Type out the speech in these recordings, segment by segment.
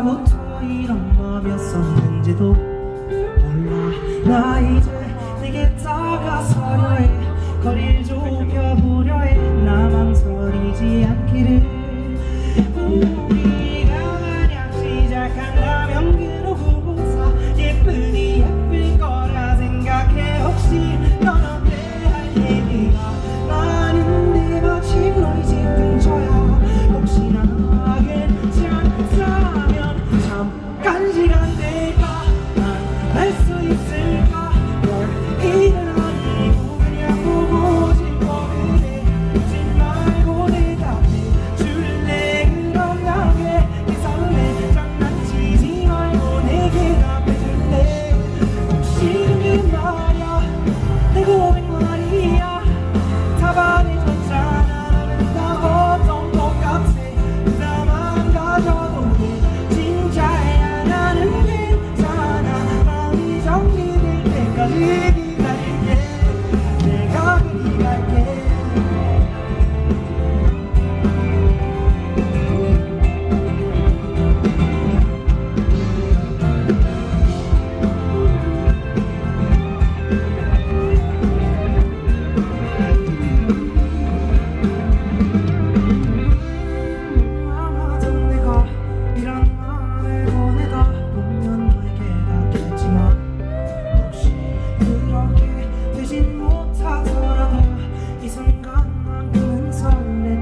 언제부터 뭐 이런 맘이었었는지도 몰라. 나 이제 내게 다가서려 해. 거리를 좁혀보려 해. 나만 서리지 않기를.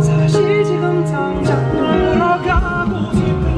사실 지금 당장 돌아가고 싶은